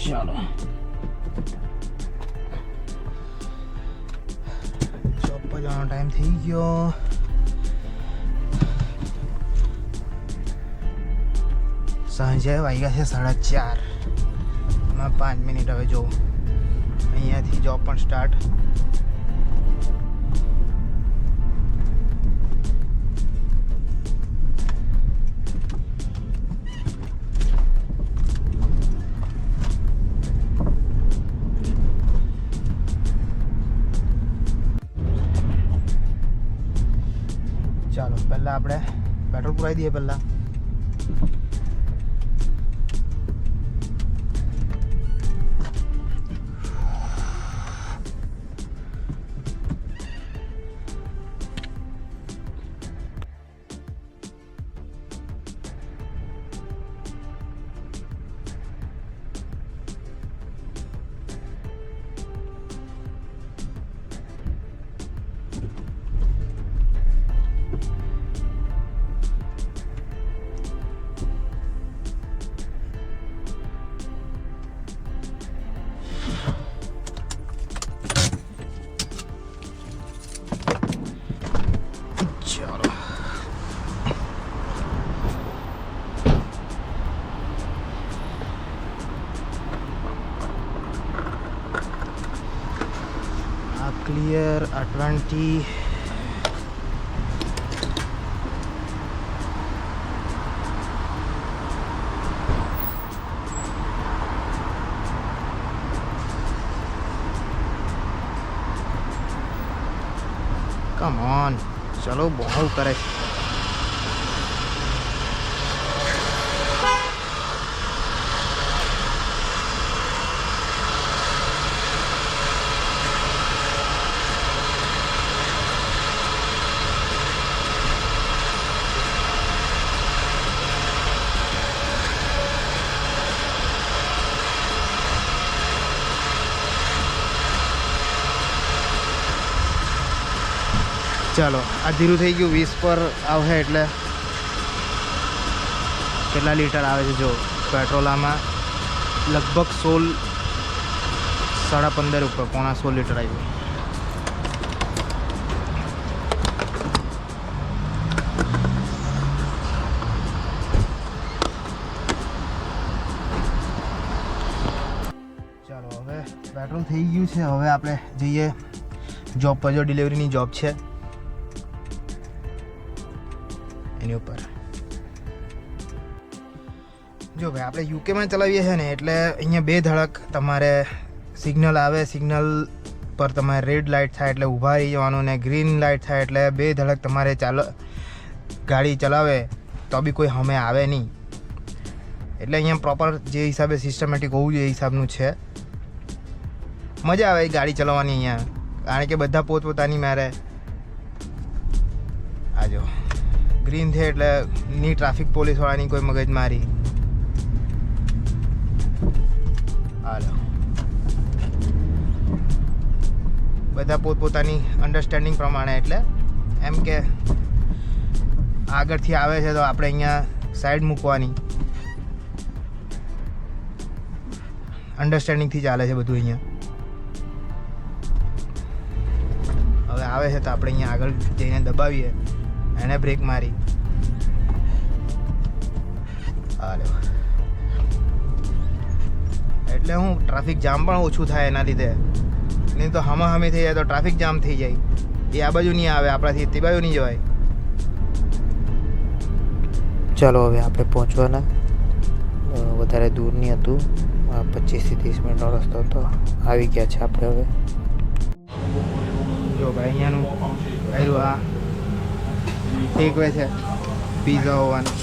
ચાલો જોબ પર જવાનો ટાઈમ થઈ ગયો સાંજે વાગ્યા છે સાડા ચાર એમાં પાંચ મિનિટ હવે જો અહીંયાથી જોબ પણ સ્ટાર્ટ પહેલાં આપણે પેટ્રોલ પુરાવી દઈએ પહેલાં. ક્લિયર આ ટ્વેન્ટી કમ ઓન ચલો બહુ કરે ચાલો, આ ધીરું થઈ ગયું, વીસ પર આવશે એટલે કેટલા લીટર આવે છે, જો પેટ્રોલ આમાં લગભગ સોળ, સાડા પંદર ઉપર, પોણા સોળ લીટર આવ્યું ચાલો, હવે પેટ્રોલ થઈ ગયું છે, હવે આપણે જઈએ જોબ પર, જો ડિલિવરીની જોબ છે. એની ઉપર. જો ભાઈ, આપણે યુકેમાં ચલાવીએ છીએ ને, એટલે અહીંયા બે ધડક તમારે સિગ્નલ આવે સિગ્નલ પર તમારે રેડ લાઇટ થાય એટલે ઊભા રહી જવાનું ને ગ્રીન લાઇટ થાય એટલે બે ધડક તમારે ચાલો, ગાડી ચલાવે તો બી કોઈ હમે આવે નહીં. એટલે અહીંયા પ્રોપર જે હિસાબે સિસ્ટમેટિક હોવું જોઈએ એ હિસાબનું છે. મજા આવે ગાડી ચલાવવાની અહીંયા. કારણ કે બધા પોતપોતાની મારે. આજો ગ્રીન છે એટલે ની ટ્રાફિક પોલીસવાળાની કોઈ મગજ મારી. હાલો. બધા પોતપોતાની અન્ડરસ્ટેન્ડિંગ પ્રમાણે એટલે એમ કે આગળથી આવે છે તો આપણે અહીંયા સાઈડ મૂકવાની. અન્ડરસ્ટેન્ડિંગથી ચાલે છે બધું અહીંયા. હવે આવે છે તો આપણે અહીંયા આગળ જઈને દબાવીએ. એને બ્રેક મારી. હાલો. એટલે હું ટ્રાફિક જામ પણ ઓછું થાય એના લીધે. નહીં તો હમા હમી થઈ જાય તો ટ્રાફિક જામ થઈ જાય. એ આ બાજુ નહીં આવે આપણાથી તે બાજુ નહીં જવાય. ચાલો હવે આપણે પહોંચવાના. વધારે દૂર નહીં હતું. પચીસથી ત્રીસ મિનિટનો રસ્તો હતો. આવી ગયા છે આપણે હવે. જો ભાઈ અહીંયાનું આવ્યું આ ટેક વે છે પીઝા હોવાનું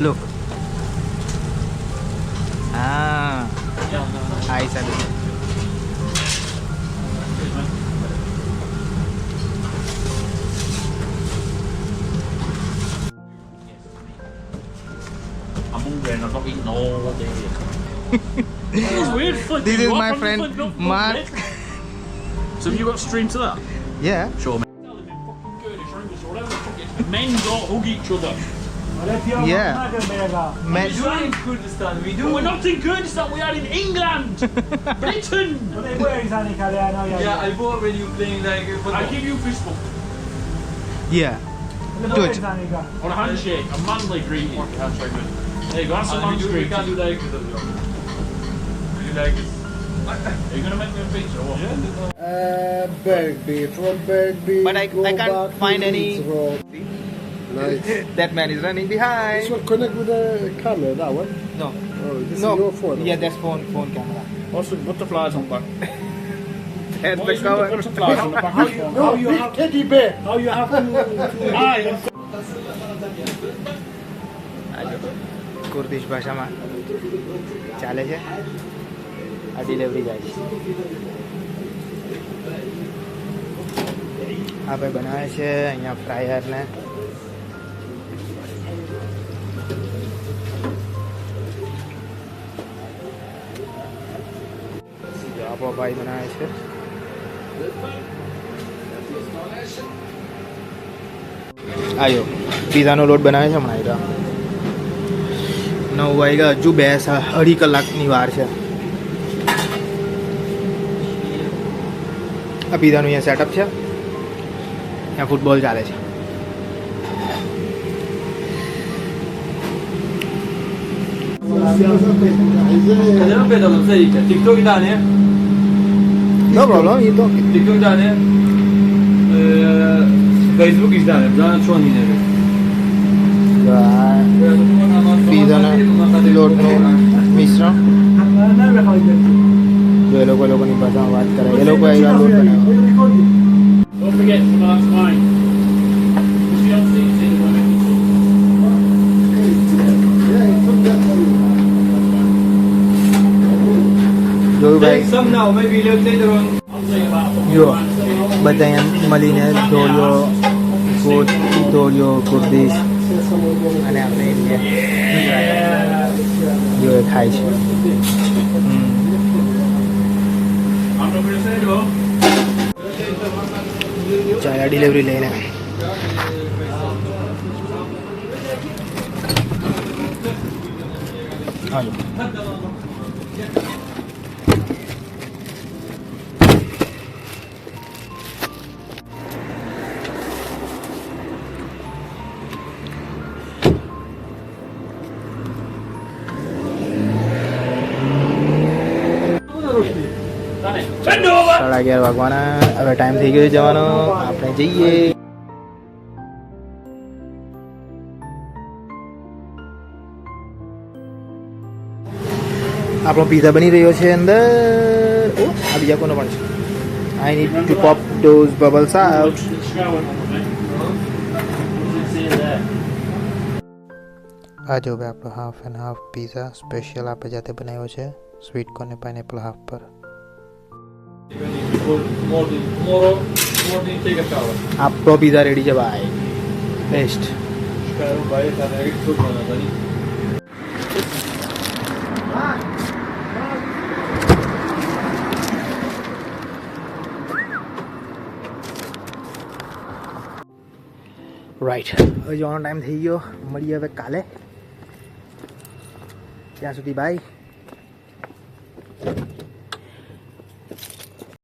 લુક હા આ હિસાબે છે. I'm hungry and I've not eaten all day. it's weird flipping This is you off my when you friend flip up, Mark. mate. So have you got stream to that? Yeah. Sure, mate. men don't hug each other. Yeah. Men, in Kurdistan, we do. We're not in Kurdistan, we are in England! Britain! Yeah, I bought when you playing like football. I'll give you fist bump. yeah. Good. Or a handshake, a manly greeting. There you go, that's a And we, man's do, we greeting. can't do like this as well. We do like this. Are you gonna make me a picture or what? Uh, Bergby, from Bergby. But I- go I can't back to find any- Leeds Road. Nice. That man is running This behind. one connect with the camera, that one? No. Oh, this No. is your phone? Yeah, that's phone phone camera. What's the butterflies on back? That's What the is with the cover. butterflies on the back of the phone? No, big teddy bear. How you have to... Aye, કુર્દિશ ભાષામાં ચાલે છે આ delivery જાય છે. આ ભાઈ બનાવે છે, અહીંયા ફ્રાયરને જો આપણો ભાઈ બનાવે છે. આયો પીઝાનો લોટ બનાવે છે હમણાં આવ્યો નવ વાગ્યા, હજુ બે, અઢી કલાકની વાર છે. આ પીઝાનું અહીંયા સેટઅપ છે ત્યાં ફૂટબોલ ચાલે છે Neden pedalım sen ilk? TikTok tane. No problem એ તો TikTok tane. Ee, Facebook izlerim. Zaten çoğun inerim. પીઝાના લોટનું મિશ્રણ જો એ લોકો એ લોકોની ભાષામાં વાત કરે એ લોકો અહીંયા લોટ બનાવે Don't forget, no, that's fine. If you don't see it, then we'll make it. જોયું Take ભાઈ some now, maybe later on. I'll tell you about it. જો બધા અહીંયા મળીને ધોળિયો ગોટ ધોળિયો કુર્દીશ અને આપણે જો એ ખાય છે चाय डिलीवरी लेना है हाँ સાડા અગિયાર વાગવાના હવે ટાઈમ થઈ ગયો જવાનો. આપણે જઈએ. આપણો પીઝા બની રહ્યો છે અંદર. ઓ, આ બીજા કોનો પણ છે? I need to pop those bubbles out? આ જો ભાઈ આપણો half and half pizza special આપણે જાતે બનાવ્યો છે. સ્વીટ કોર્ન પાઇનેપલ હાફ પર. bayır tane git çok bana Dani. Right હવે જવાનો ટાઈમ થઈ ગયો મળીએ હવે કાલે ત્યાં સુધી બાય